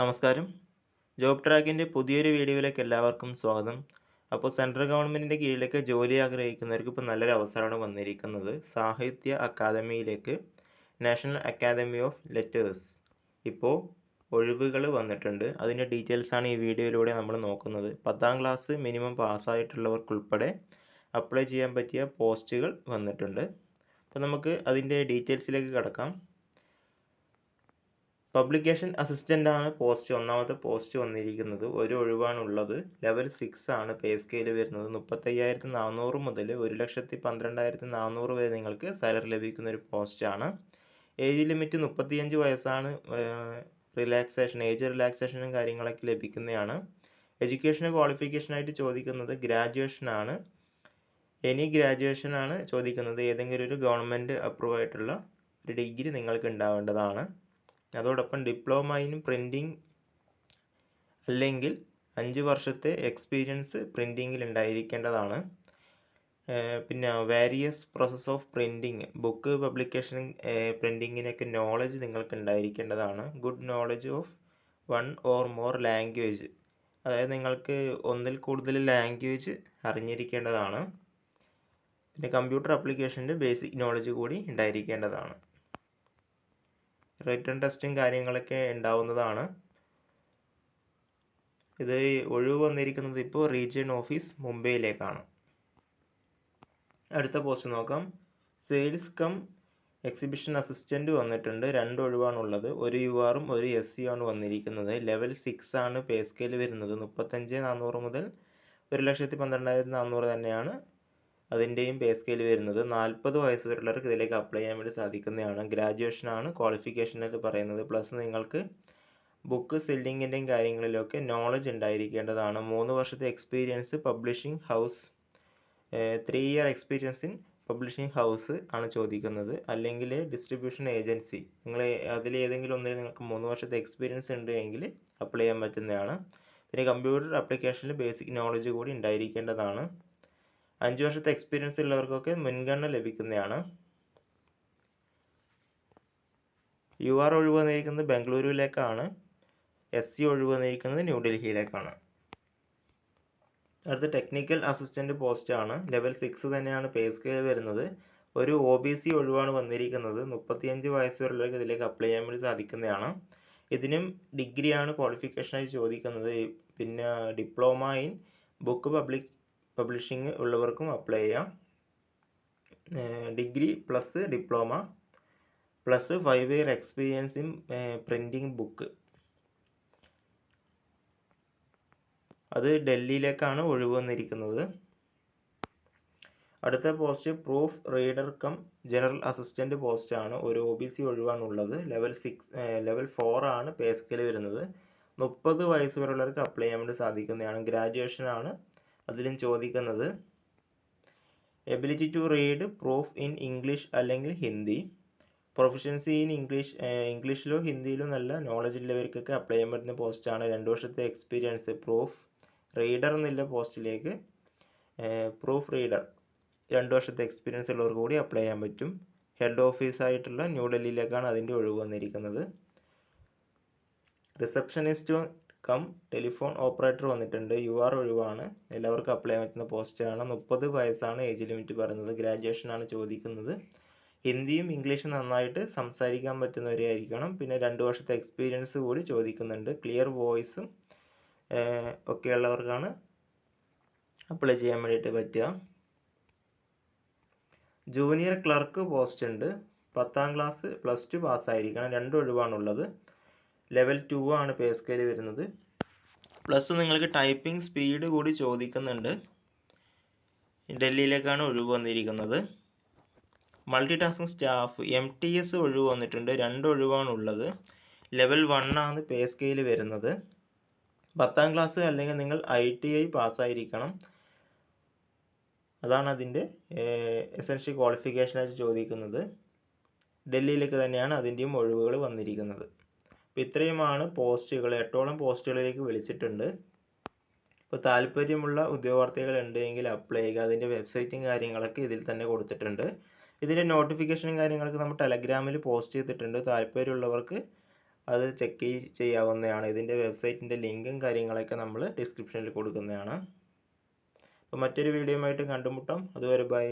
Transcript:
നമസ്കാരം. ജോബ് ട്രാക്കിന്റെ പുതിയൊരു വീഡിയോയിലേക്ക് എല്ലാവർക്കും സ്വാഗതം. അപ്പോൾ സെൻട്രൽ ഗവൺമെന്റിന്റെ കീഴിലേക്ക് ജോലി ആഗ്രഹിക്കുന്നവർക്ക് ഇപ്പോൾ നല്ലൊരു അവസരമാണ് വന്നിരിക്കുന്നത്. സാഹിത്യ അക്കാദമിയിലേക്ക് നാഷണൽ അക്കാദമി ഓഫ് ലെറ്റേഴ്സ്. ഇപ്പോൾ ഒഴിവുകൾ വന്നിട്ടുണ്ട്. അതിന്റെ ഡീറ്റെയിൽസ് ആണ് ഈ വീഡിയോയിലൂടെ നമ്മൾ നോക്കുന്നത്. പത്താം ക്ലാസ് മിനിമം പാസ്സായിട്ടുള്ളവർക്കുൾപ്പെടെ അപ്ലൈ ചെയ്യാൻ പറ്റിയ പോസ്റ്റുകൾ വന്നിട്ടുണ്ട്. അപ്പോൾ നമുക്ക് അതിന്റെ ഡീറ്റെയിൽസിലേക്ക് കടക്കാം. പബ്ലിക്കേഷൻ അസിസ്റ്റന്റ് ആണ് പോസ്റ്റ് ഒന്നാമത്തെ പോസ്റ്റ് വന്നിരിക്കുന്നത്. ഒരു ഒഴിവാണുള്ളത്. ലെവൽ സിക്സ് ആണ് പേ സ്കെയിൽ വരുന്നത്. മുപ്പത്തയ്യായിരത്തി നാനൂറ് മുതൽ ഒരു ലക്ഷത്തി പന്ത്രണ്ടായിരത്തി നാനൂറ് വരെ നിങ്ങൾക്ക് സാലറി ലഭിക്കുന്ന ഒരു പോസ്റ്റ് ആണ്. ഏജ് ലിമിറ്റ് മുപ്പത്തിയഞ്ച് വയസ്സാണ് റിലാക്സേഷൻ ഏജ് റിലാക്സേഷനും കാര്യങ്ങളൊക്കെ ലഭിക്കുന്നതാണ്. എഡ്യൂക്കേഷൻ ക്വാളിഫിക്കേഷനായിട്ട് ചോദിക്കുന്നത് ഗ്രാജുവേഷൻ ആണ്. എനി ഗ്രാജുവേഷൻ ആണ് ചോദിക്കുന്നത്. ഏതെങ്കിലും ഒരു ഗവൺമെന്റ് അപ്രൂവ് ആയിട്ടുള്ള ഒരു ഡിഗ്രി നിങ്ങൾക്ക് ഉണ്ടാവേണ്ടതാണ്. അതോടൊപ്പം ഡിപ്ലോമ ഇൻ പ്രിന്റിംഗ് അല്ലെങ്കിൽ അഞ്ച് വർഷത്തെ എക്സ്പീരിയൻസ് പ്രിന്റിങ്ങിൽ ഉണ്ടായിരിക്കേണ്ടതാണ്. പിന്നെ various process of printing book publication പ്രിന്റിങ്ങിനൊക്കെ knowledge നിങ്ങൾക്ക് ഉണ്ടായിരിക്കേണ്ടതാണ്. Good knowledge of one or more language അതായത് നിങ്ങൾക്ക് ഒന്നിൽ കൂടുതൽ ലാംഗ്വേജ് അറിഞ്ഞിരിക്കേണ്ടതാണ്. പിന്നെ കമ്പ്യൂട്ടർ ആപ്ലിക്കേഷന്റെ ബേസിക് നോളജ് കൂടി ഉണ്ടായിരിക്കേണ്ടതാണ്. റിട്ടേൺ ടെസ്റ്റും കാര്യങ്ങളൊക്കെ ഉണ്ടാവുന്നതാണ്. ഇത് ഒഴിവ് വന്നിരിക്കുന്നത് ഇപ്പോൾ റീജിയൻ ഓഫീസ് മുംബൈയിലേക്കാണ്. അടുത്ത പോസ്റ്റ് നോക്കാം. സെയിൽസ് കം എക്സിബിഷൻ അസിസ്റ്റന്റ് വന്നിട്ടുണ്ട്. രണ്ട് ഒഴിവാണുള്ളത്. ഒരു യു ആറും ഒരു എസ് സി ആണ് വന്നിരിക്കുന്നത്. ലെവൽ സിക്സ് ആണ് പേ സ്കെയിൽ വരുന്നത്. മുപ്പത്തഞ്ച് നാനൂറ് മുതൽ ഒരു ലക്ഷത്തി പന്ത്രണ്ടായിരത്തി നാനൂറ് തന്നെയാണ് അതിന്റെയും പേ സ്കെയിൽ വരുന്നത് നാൽപ്പത് വയസ്സ് വരെയുള്ളവർക്ക് ഇതിലേക്ക് അപ്ലൈ ചെയ്യാൻ വേണ്ടി സാധിക്കുന്നതാണ്. ഗ്രാജുവേഷൻ ആണ് എന്ന് പറയുന്നത്. പ്ലസ് നിങ്ങൾക്ക് ബുക്ക് സെല്ലിങ്ങിന്റെയും കാര്യങ്ങളിലൊക്കെ നോളജ് ഉണ്ടായിരിക്കേണ്ടതാണ്. മൂന്ന് വർഷത്തെ experience publishing house three year experience in publishing house ആണ് ചോദിക്കുന്നത്. അല്ലെങ്കിൽ ഡിസ്ട്രിബ്യൂഷൻ ഏജൻസി നിങ്ങൾ അതിൽ ഏതെങ്കിലും ഒന്നിൽ നിങ്ങൾക്ക് മൂന്ന് വർഷത്തെ എക്സ്പീരിയൻസ് ഉണ്ട് എങ്കിൽ അപ്ലൈ ചെയ്യാൻ പറ്റുന്നതാണ്. പിന്നെ കമ്പ്യൂട്ടർ ആപ്ലിക്കേഷനിൽ ബേസിക് നോളജ് കൂടി ഉണ്ടായിരിക്കേണ്ടതാണ്. അഞ്ച് വർഷത്തെ എക്സ്പീരിയൻസ് ഉള്ളവർക്കൊക്കെ മുൻഗണന ലഭിക്കുന്നതാണ്. യു ആർ ഒഴിവ് വന്നിരിക്കുന്നത് ബംഗളൂരുവിലേക്കാണ്. എസ് സി ഒഴിവ് ന്യൂഡൽഹിയിലേക്കാണ് അടുത്ത ടെക്നിക്കൽ അസിസ്റ്റന്റ് പോസ്റ്റ് ആണ്. ലെവൽ സിക്സ് തന്നെയാണ് പേ സ്കെയിൽ വരുന്നത്. ഒരു ഒ ബി സി ഒഴിവാണ് വന്നിരിക്കുന്നത്. മുപ്പത്തിയഞ്ച് വയസ്സ് വരെയുള്ളവർക്ക് ഇതിലേക്ക് അപ്ലൈ ചെയ്യാൻ വേണ്ടി സാധിക്കുന്നതാണ്. ഇതിനും ഡിഗ്രിയാണ് ക്വാളിഫിക്കേഷനായി ചോദിക്കുന്നത്. പിന്നെ diploma in book public publishing ഉള്ളവർക്കും അപ്ലൈ ചെയ്യാം. Degree plus diploma plus five year experience in printing book അത് ഡൽഹിയിലേക്കാണ് ഒഴിവ് വന്നിരിക്കുന്നത്. അടുത്ത post proof reader cum general assistant post ആണ്. ഒരു ഒ ബി സി ഒഴിവാണുള്ളത്. ലെവൽ സിക്സ് ലെവൽ ഫോർ ആണ് പേ സ്കെയിൽ വരുന്നത്. മുപ്പത് വയസ്സ് വരെയുള്ളവർക്ക് അപ്ലൈ ചെയ്യാൻ വേണ്ടി സാധിക്കുന്നതാണ്. ഗ്രാജുവേഷൻ ആണ് അതിലും ചോദിക്കുന്നത് ability to read proof in English അല്ലെങ്കിൽ ഹിന്ദി. പ്രൊഫഷൻസി ഇൻ ഇംഗ്ലീഷ് ഇംഗ്ലീഷിലോ ഹിന്ദിയിലോ നല്ല നോളജ് ഉള്ളവർക്കൊക്കെ അപ്ലൈ ചെയ്യാൻ പറ്റുന്ന പോസ്റ്റാണ് രണ്ട് വർഷത്തെ എക്സ്പീരിയൻസ് പ്രൂഫ് റീഡർ എന്നുള്ള പോസ്റ്റിലേക്ക് പ്രൂഫ് റീഡർ രണ്ട് വർഷത്തെ എക്സ്പീരിയൻസ് ഉള്ളവർക്ക് കൂടി അപ്ലൈ ചെയ്യാൻ പറ്റും. ഹെഡ് ഓഫീസായിട്ടുള്ള ന്യൂഡൽഹിയിലേക്കാണ് അതിന്റെ ഒഴിവ് വന്നിരിക്കുന്നത്. റിസപ്ഷനിസ്റ്റ് കം ടെലിഫോൺ ഓപ്പറേറ്റർ വന്നിട്ടുണ്ട്. യു ആർ ഒഴിവാണ്. എല്ലാവർക്കും അപ്ലൈ ചെയ്യാൻ പറ്റുന്ന പോസ്റ്റാണ് മുപ്പത് വയസ്സാണ് ഏജ് ലിമിറ്റ് പറയുന്നത്. ഗ്രാജുവേഷൻ ആണ് ചോദിക്കുന്നത്. ഹിന്ദിയും ഇംഗ്ലീഷും നന്നായിട്ട് സംസാരിക്കാൻ പറ്റുന്നവരായിരിക്കണം പിന്നെ രണ്ട് വർഷത്തെ എക്സ്പീരിയൻസ് കൂടി ചോദിക്കുന്നുണ്ട്. ക്ലിയർ വോയിസും ഒക്കെ ഉള്ളവർക്കാണ് അപ്ലൈ ചെയ്യാൻ വേണ്ടിയിട്ട് പറ്റുക. ജൂനിയർ ക്ലർക്ക് പോസ്റ്റ് ഉണ്ട്. പത്താം ക്ലാസ് പ്ലസ് ടു പാസ്സായിരിക്കണം രണ്ട് ഒഴിവാണുള്ളത്. ലെവൽ ടു ആണ് പേ സ്കെയിൽ വരുന്നത്. പ്ലസ് നിങ്ങൾക്ക് ടൈപ്പിംഗ് സ്പീഡ് കൂടി ചോദിക്കുന്നുണ്ട്. ഡൽഹിയിലേക്കാണ് ഒഴിവ് വന്നിരിക്കുന്നത്. Multi tasking staff M T S ഒഴിവ് വന്നിട്ടുണ്ട്. രണ്ട് ഒഴിവാണ് ഉള്ളത് ലെവൽ വൺ ആണ് പേ സ്കെയിൽ വരുന്നത്. പത്താം ക്ലാസ് അല്ലെങ്കിൽ നിങ്ങൾ ഐ ടി ഐ പാസ്സായിരിക്കണം. അതാണ് അതിന്റെ എസൻഷ്യൽ ക്വാളിഫിക്കേഷനായിട്ട് ചോദിക്കുന്നത്. ഡൽഹിയിലേക്ക് തന്നെയാണ് അതിന്റെയും ഒഴിവുകൾ വന്നിരിക്കുന്നത്. അപ്പോൾ ഇത്രയുമാണ് പോസ്റ്റുകൾ എട്ടോളം പോസ്റ്റുകളിലേക്ക് വിളിച്ചിട്ടുണ്ട്. ഇപ്പോൾ താല്പര്യമുള്ള ഉദ്യോഗാർത്ഥികൾ ഉണ്ടെങ്കിൽ അപ്ലൈ ചെയ്യുക അതിന്റെ വെബ്സൈറ്റും കാര്യങ്ങളൊക്കെ ഇതിൽ തന്നെ കൊടുത്തിട്ടുണ്ട്. ഇതിന്റെ നോട്ടിഫിക്കേഷനും കാര്യങ്ങളൊക്കെ നമ്മൾ ടെലഗ്രാമിൽ പോസ്റ്റ് ചെയ്തിട്ടുണ്ട്. താല്പര്യമുള്ളവർക്ക് അത് ചെക്ക് ചെയ്യാവുന്നതാണ്. ഇതിന്റെ വെബ്സൈറ്റിന്റെ ലിങ്കും കാര്യങ്ങളൊക്കെ നമ്മൾ ഡിസ്ക്രിപ്ഷനിൽ കൊടുക്കുന്നതാണ്. അപ്പോൾ മറ്റൊരു വീഡിയോ ആയിട്ട് കണ്ടുമുട്ടാം. അതുവരെ ബൈ